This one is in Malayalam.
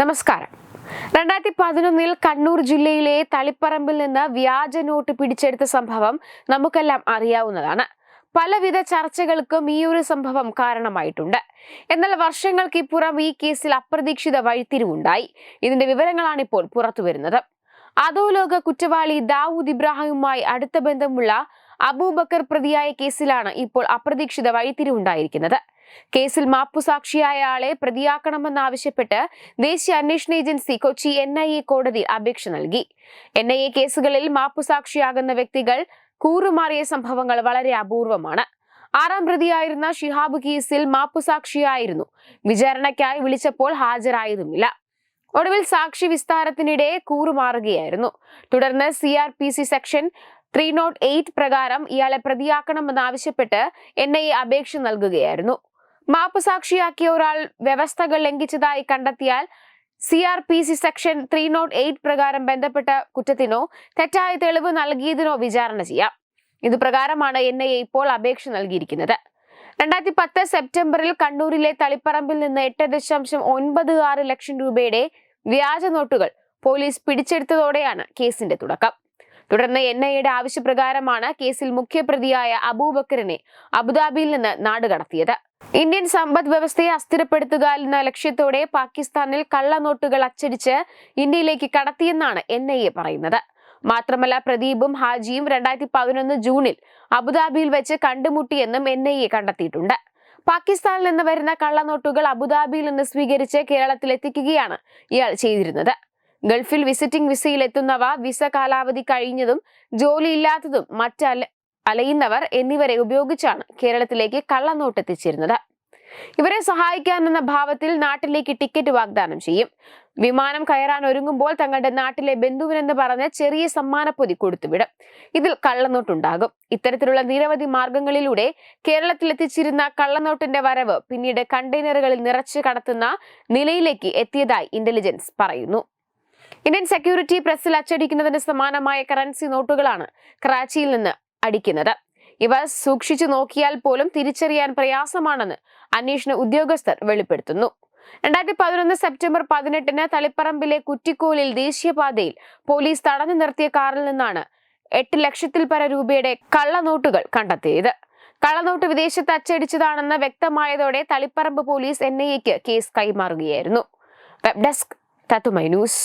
നമസ്കാരം. രണ്ടായിരത്തി പതിനൊന്നിൽ കണ്ണൂർ ജില്ലയിലെ തളിപ്പറമ്പിൽ നിന്ന് വ്യാജ നോട്ട് പിടിച്ചെടുത്ത സംഭവം നമുക്കെല്ലാം അറിയാവുന്നതാണ്. പലവിധ ചർച്ചകൾക്കും ഈ ഒരു സംഭവം കാരണമായിട്ടുണ്ട്. എന്നാൽ വർഷങ്ങൾക്കിപ്പുറം ഈ കേസിൽ അപ്രതീക്ഷിത വഴിത്തിരിവുണ്ടായി. ഇതിന്റെ വിവരങ്ങളാണ് ഇപ്പോൾ പുറത്തുവരുന്നത് അധോലോക കുറ്റവാളി ദാവൂദ് ഇബ്രാഹിമുമായി അടുത്ത ബന്ധമുള്ള അബൂബക്കർ പ്രതിയായ കേസിലാണ് ഇപ്പോൾ അപ്രതീക്ഷിത വഴിത്തിരിവുണ്ടായിരിക്കുന്നത്. കേസിൽ മാപ്പുസാക്ഷിയായ ആളെ പ്രതിയാക്കണമെന്നാവശ്യപ്പെട്ട് ദേശീയ അന്വേഷണ agency Kochi N I A കോടതി അപേക്ഷ നൽകി. എൻ ഐ എ കേസുകളിൽ മാപ്പുസാക്ഷിയാകുന്ന വ്യക്തികൾ കൂറുമാറിയ സംഭവങ്ങൾ വളരെ അപൂർവമാണ്. ആറാം പ്രതിയായിരുന്ന ഷിഹാബ് കേസിൽ മാപ്പുസാക്ഷിയായിരുന്നു വിചാരണയ്ക്കായി വിളിച്ചപ്പോൾ ഹാജരായതുമില്ല. ഒടുവിൽ സാക്ഷി വിസ്താരത്തിനിടെ കൂറുമാറുകയായിരുന്നു. തുടർന്ന് C R P C section three nought eight പ്രകാരം ഇയാളെ പ്രതിയാക്കണമെന്നാവശ്യപ്പെട്ട് എൻ ഐ എ അപേക്ഷ നൽകുകയായിരുന്നു. മാപ്പ് സാക്ഷിയാക്കിയ ഒരാൾ വ്യവസ്ഥകൾ ലംഘിച്ചതായി കണ്ടെത്തിയാൽ C R P C section three nought eight പ്രകാരം ബന്ധപ്പെട്ട കുറ്റത്തിനോ തെറ്റായ തെളിവ് നൽകിയതിനോ വിചാരണ ചെയ്യാം. ഇതുപ്രകാരമാണ് എൻ ഐ എ ഇപ്പോൾ അപേക്ഷ നൽകിയിരിക്കുന്നത്. രണ്ടായിരത്തി പത്ത് സെപ്റ്റംബറിൽ കണ്ണൂരിലെ തളിപ്പറമ്പിൽ നിന്ന് എട്ട് ദശാംശം ഒൻപത് ആറ് ലക്ഷം രൂപയുടെ വ്യാജ നോട്ടുകൾ പോലീസ് പിടിച്ചെടുത്തതോടെയാണ് കേസിന്റെ തുടക്കം. തുടർന്ന് എൻ ഐ എയുടെ ആവശ്യപ്രകാരമാണ് കേസിൽ മുഖ്യപ്രതിയായ അബൂബക്കറിനെ അബുദാബിയിൽ നിന്ന് നാടുകടത്തിയത് ഇന്ത്യൻ സമ്പദ് വ്യവസ്ഥയെ അസ്ഥിരപ്പെടുത്തുക എന്ന ലക്ഷ്യത്തോടെ പാകിസ്ഥാനിൽ കള്ളനോട്ടുകൾ അച്ചടിച്ച് ഇന്ത്യയിലേക്ക് കടത്തിയെന്നാണ് എൻ ഐ എ പറയുന്നത്. മാത്രമല്ല പ്രദീപും ഹാജിയും രണ്ടായിരത്തി പതിനൊന്ന് ജൂണിൽ അബുദാബിയിൽ വെച്ച് കണ്ടുമുട്ടിയെന്നും എൻ ഐ എ കണ്ടെത്തിയിട്ടുണ്ട്. പാകിസ്ഥാനിൽ നിന്ന് വരുന്ന കള്ളനോട്ടുകൾ അബുദാബിയിൽ നിന്ന് സ്വീകരിച്ച് കേരളത്തിൽ എത്തിക്കുകയാണ് ഇയാൾ ചെയ്തിരുന്നത്. ഗൾഫിൽ വിസിറ്റിംഗ് വിസയിൽ എത്തുന്നവ വിസ കാലാവധി കഴിഞ്ഞതും ജോലിയില്ലാത്തതും മറ്റ് അല അലയുന്നവർ എന്നിവരെ ഉപയോഗിച്ചാണ് കേരളത്തിലേക്ക് കള്ളനോട്ട് എത്തിച്ചിരുന്നത് ഇവരെ സഹായിക്കാൻ എന്ന ഭാവത്തിൽ നാട്ടിലേക്ക് ടിക്കറ്റ് വാഗ്ദാനം ചെയ്യും. വിമാനം കയറാൻ ഒരുങ്ങുമ്പോൾ തങ്ങളുടെ നാട്ടിലെ ബന്ധുവിനെന്ന് പറഞ്ഞ് ചെറിയ സമ്മാനപ്പൊതി കൊടുത്തുവിടും. ഇതിൽ കള്ളനോട്ടുണ്ടാകും. ഇത്തരത്തിലുള്ള നിരവധി മാർഗങ്ങളിലൂടെ കേരളത്തിലെത്തിച്ചിരുന്ന കള്ളനോട്ടിന്റെ വരവ് പിന്നീട് കണ്ടെയ്നറുകളിൽ നിറച്ചു കടത്തുന്ന നിലയിലേക്ക് എത്തിയതായി ഇന്റലിജൻസ് പറയുന്നു. ഇന്ത്യൻ സെക്യൂരിറ്റി പ്രസിൽ അച്ചടിക്കുന്നതിന് സമാനമായ കറൻസി നോട്ടുകളാണ് കറാച്ചിയിൽ നിന്ന് അടിക്കുന്നത്. ഇവ സൂക്ഷിച്ചു നോക്കിയാൽ പോലും തിരിച്ചറിയാൻ പ്രയാസമാണെന്ന് അന്വേഷണ ഉദ്യോഗസ്ഥർ വെളിപ്പെടുത്തുന്നു. രണ്ടായിരത്തി പതിനൊന്ന് സെപ്റ്റംബർ പതിനെട്ടിന് തളിപ്പറമ്പിലെ കുറ്റിക്കോലിൽ ദേശീയപാതയിൽ പോലീസ് തടഞ്ഞു നിർത്തിയ കാറിൽ നിന്നാണ് എട്ട് ലക്ഷത്തിൽ പര രൂപയുടെ കള്ളനോട്ടുകൾ കണ്ടെത്തിയത്. കള്ളനോട്ട് വിദേശത്ത് അച്ചടിച്ചതാണെന്ന് വ്യക്തമായതോടെ തളിപ്പറമ്പ് പോലീസ് എൻ ഐ എക്ക് കേസ് കൈമാറുകയായിരുന്നു. വെബ് ഡെസ്ക് തത്തുമൈ ന്യൂസ്.